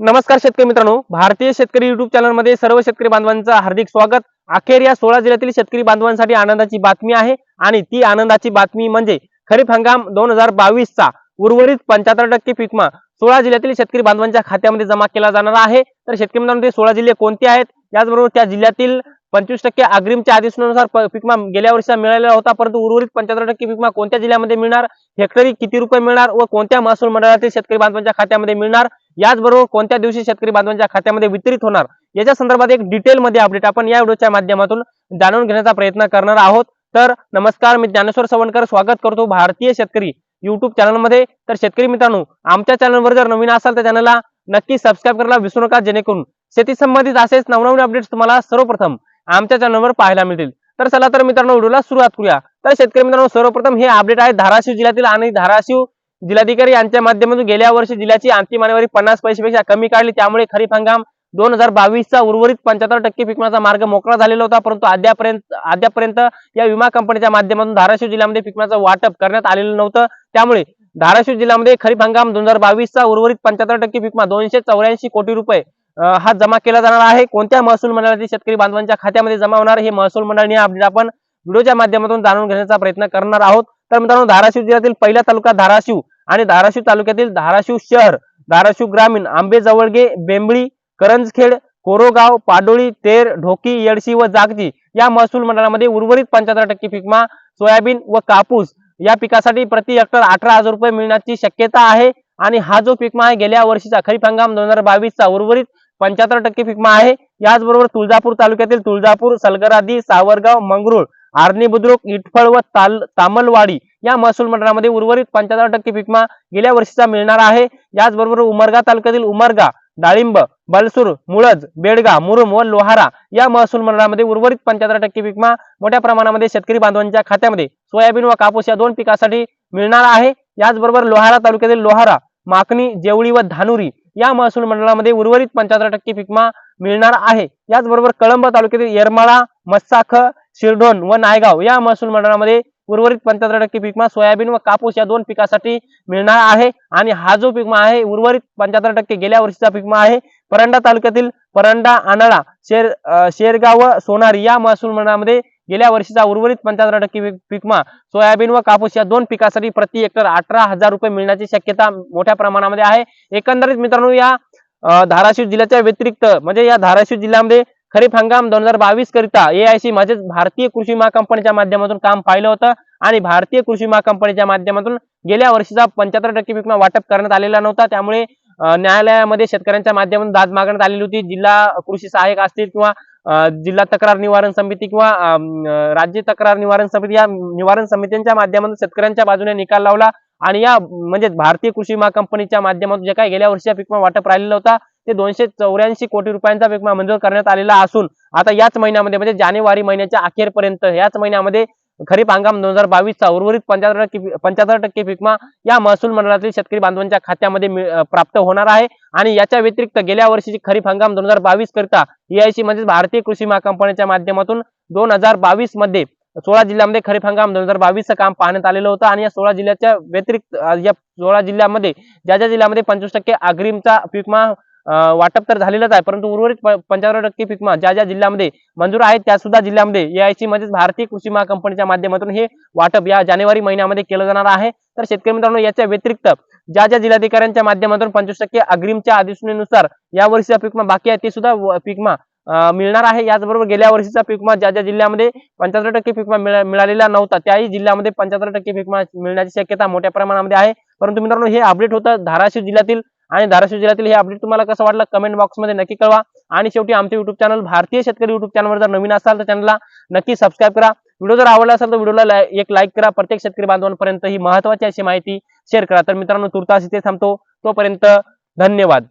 नमस्कार शेतकरी मित्रांनो. भारतीय शेतकरी युट्यूब चॅनलमध्ये सर्व शेतकरी बांधवांचं हार्दिक स्वागत. अखेर या सोळा जिल्ह्यातील शेतकरी बांधवांसाठी आनंदाची बातमी आहे आणि ती आनंदाची बातमी म्हणजे खरीप हंगाम दोन हजार बावीस चा उर्वरित पंच्याहत्तर टक्के पिकमा सोळा जिल्ह्यातील शेतकरी बांधवांच्या खात्यामध्ये जमा केला जाणार आहे. तर शेतकरी मित्रांनो ते सोळा जिल्हे कोणते आहेत? त्याचबरोबर त्या जिल्ह्यातील पंचवीस टक्के अग्रिमच्या आदेशानुसार पिकमा गेल्या वर्षी मिळालेला होता परंतु उर्वरित पंच्याहत्तर टक्के पिकमा कोणत्या जिल्ह्यामध्ये मिळणार? हेक्टरी किती रुपये मिळणार व कोणत्या महसूल मंडळातील शेतकरी बांधवांच्या खात्यामध्ये मिळणार? याचबरोबर कोणत्या दिवशी शेतकरी बांधवांच्या खात्यामध्ये वितरित होणार? याच्या संदर्भात एक डिटेलमध्ये अपडेट आपण या व्हिडिओच्या माध्यमातून जाणून घेण्याचा प्रयत्न करणार आहोत. तर नमस्कार मी ज्ञानेश्वर सवणकर स्वागत करतो भारतीय शेतकरी युट्यूब चॅनलमध्ये तर शेतकरी मित्रांनो आमच्या चॅनलवर जर नवीन असाल तर चॅनलला नक्की सबस्क्राईब करायला विसरू नका जेणेकरून शेती संबंधित असेच नवनवीन अपडेट्स तुम्हाला सर्वप्रथम आमच्या चॅनलवर पाहायला मिळतील. तर चला तर मित्रांनो व्हिडिओला सुरुवात करूया. तर शेतकरी मित्रांनो सर्वप्रथम हे अपडेट आहे धाराशिव जिल्ह्यातील आणि धाराशिव जिल्हाधिकारी यांच्या माध्यमातून गेल्या वर्षी जिल्ह्याची अंतिम आणेवारी पन्नास पैशापेक्षा कमी काढली. त्यामुळे खरीप हंगाम दोन हजार बावीसचा उर्वरित पंच्याहत्तर टक्के पिकण्याचा मार्ग मोकळा झालेला होता. परंतु अद्यापर्यंत अद्यापर्यंत या विमा कंपनीच्या माध्यमातून धाराशिव जिल्ह्यामध्ये पिकण्याचं वाटप करण्यात आलेलं नव्हतं. त्यामुळे धाराशिव जिल्ह्यामध्ये खरीप हंगाम दोन हजार बावीसचा उर्वरित पंच्याहत्तर टक्के पिकमा दोनशे चौऱ्याऐंशी कोटी रुपये हा जमा केला जाणार आहे. कोणत्या महसूल मंडळातील शेतकरी बांधवांच्या खात्यामध्ये जमा होणार हे महसूल मंडळाने आपण व्हिडिओच्या माध्यमातून जाणून घेण्याचा प्रयत्न करणार आहोत. तर मित्रांनो धाराशिव जिल्ह्यातील पहिला तालुका धाराशिव आणि धाराशिव तालुक्यातील धाराशिव शहर धाराशिव ग्रामीण आंबे जवळगे बेंबळी करंजखेड कोरोगाव पाडोळी तेर ढोकी येडशी व जागजी या महसूल मंडळामध्ये उर्वरित पंच्याहत्तर टक्के पिकमा सोयाबीन व कापूस या पिकासाठी प्रति हेक्टर अठरा हजार रुपये मिळण्याची शक्यता आहे. आणि हा जो पिकमा आहे गेल्या वर्षीचा खरीप हंगाम दोन हजार बावीसचा उर्वरित पंच्याहत्तर टक्के पिकमा आहे. याचबरोबर तुळजापूर तालुक्यातील तुळजापूर सलगरादी सावरगाव मंगरुळ आर्णी बुद्रुक इटफळ व ताल तामलवाडी या महसूल मंडळामध्ये उर्वरित पंच्याहत्तर टक्के पिकमा गेल्या वर्षीचा मिळणार आहे. याचबरोबर उमरगा तालुक्यातील उमरगा डाळिंब बलसूर मुळज बेडगा मुरुम व लोहारा या महसूल मंडळामध्ये उर्वरित पंच्याहत्तर टक्के पिकमा मोठ्या प्रमाणामध्ये शेतकरी बांधवांच्या खात्यामध्ये सोयाबीन व कापूस या दोन पिकासाठी मिळणार आहे. याचबरोबर लोहारा तालुक्यातील लोहारा माकणी जेवळी व धानुरी या महसूल मंडळामध्ये उर्वरित पंच्याहत्तर टक्के पिकमा मिळणार आहे. याचबरोबर कळंब तालुक्यातील येरमाळा मस्साख शिरढोण व नायगाव या महसूल मंडळामध्ये उर्वरित पंच्याहत्तर टक्के पिकमा सोयाबीन व कापूस या दोन पिकासाठी मिळणार आहे. आणि हा जो पिकमा आहे उर्वरित पंच्याहत्तर टक्के गेल्या वर्षीचा पिकमा आहे. परंडा तालुक्यातील परंडा आनाळा शेर शेरगाव व सोनारी या महसूल मंडळामध्ये गेल्या वर्षीचा उर्वरित पंच्याहत्तर टक्के पिकमा सोयाबीन व कापूस या दोन पिकासाठी प्रति हेक्टर अठरा हजार रुपये मिळण्याची शक्यता मोठ्या प्रमाणामध्ये आहे. एकंदरीत मित्रांनो या धाराशिव जिल्ह्याच्या व्यतिरिक्त म्हणजे या धाराशिव जिल्ह्यामध्ये खरीप हंगाम दोन हजार बावीस करिता एआयसी म्हणजेच भारतीय कृषी विमा कंपनीच्या माध्यमातून काम पाहिलं होतं आणि भारतीय कृषी विमा कंपनीच्या माध्यमातून गेल्या वर्षीचा पंच्याहत्तर टक्के पिकमा वाटप करण्यात आलेला नव्हता. त्यामुळे न्यायालयामध्ये शेतकऱ्यांच्या माध्यमातून दाद मागण्यात आलेली होती. जिल्हा कृषी सहाय्यक असतील किंवा जिल्हा तक्रार निवारण समिती किंवा राज्य तक्रार निवारण समिती या निवारण समित्यांच्या माध्यमातून शेतकऱ्यांच्या बाजूने निकाल लावला आणि या म्हणजे भारतीय कृषी विमा कंपनीच्या माध्यमातून जे काही गेल्या वर्षीचा पिकमा वाटप राहिलेला होता ते दोनशे चौऱ्याऐंशी कोटी रुपयांचा पिकमा मंजूर करण्यात आलेला असून आता याच महिन्यामध्ये म्हणजे जानेवारी महिन्याच्या अखेरपर्यंत याच महिन्यामध्ये खरीप हंगाम दोन हजार बावीसचा उर्वरित पंच्याहत्तर टक्के पंच्याहत्तर टक्के पिकमा या महसूल मंडळातील शेतकरी बांधवांच्या खात्यामध्ये प्राप्त होणार आहे. आणि याच्या व्यतिरिक्त गेल्या वर्षीची खरीप हंगाम दोन हजार बावीस करता ईआयसी म्हणजे भारतीय कृषी महाकंपनीच्या कंपनीच्या माध्यमातून दोन हजार बावीसमध्ये सोळा जिल्ह्यामध्ये खरीप हंगाम दोन हजार बावीसचं काम पाहण्यात आलेलं होतं. आणि या सोळा जिल्ह्याच्या व्यतिरिक्त या सोळा जिल्ह्यामध्ये ज्या ज्या जिल्ह्यामध्ये पंचवीस टक्के अग्रिमचा पिकमा वाटप तर झालेलंच आहे परंतु उर्वरित पंच्याहत्तर टक्के पिकमा ज्या ज्या जिल्ह्यामध्ये मंजूर आहेत त्या सुद्धा जिल्ह्यामध्ये एआयसी म्हणजेच भारतीय कृषी विमा कंपनीच्या माध्यमातून हे वाटप या जानेवारी महिन्यामध्ये केलं जाणार आहे. तर शेतकरी मित्रांनो याच्या व्यतिरिक्त ज्या ज्या जिल्हाधिकाऱ्यांच्या माध्यमातून पंचवीस टक्के अग्रिमच्या अधिसूचनेनुसार या वर्षीचा पिकमा बाकी आहे ते सुद्धा पिकमा मिळणार आहे. याचबरोबर गेल्या वर्षीचा पिकमा ज्या ज्या जिल्ह्यामध्ये पंच्याहत्तर टक्के पिकमा मिळा- मिळालेला नव्हता त्याही जिल्ह्यामध्ये पंच्याहत्तर टक्के पिकमा मिळण्याची शक्यता मोठ्या प्रमाणामध्ये आहे. परंतु मित्रांनो हे अपडेट होतं धाराशिव जिल्ह्यातील आणि धाराशिव जिल्ह्यातील हे अपडेट तुम्हाला कसं वाटलं कमेंट बॉक्समध्ये नक्की कळवा. आणि शेवटी आमचे युट्यूब चॅनल भारतीय शेतकरी युट्यूब चॅनलवर जर नवीन असाल तर चॅनलला नक्की सबस्क्राईब करा. व्हिडिओ जर आवडला असेल तर व्हिडिओला एक लाईक करा. प्रत्येक शेतकरी बांधवांपर्यंत ही महत्वाची अशी माहिती शेअर करा. तर मित्रांनो तुर्तास इथे थांबतो. तोपर्यंत धन्यवाद.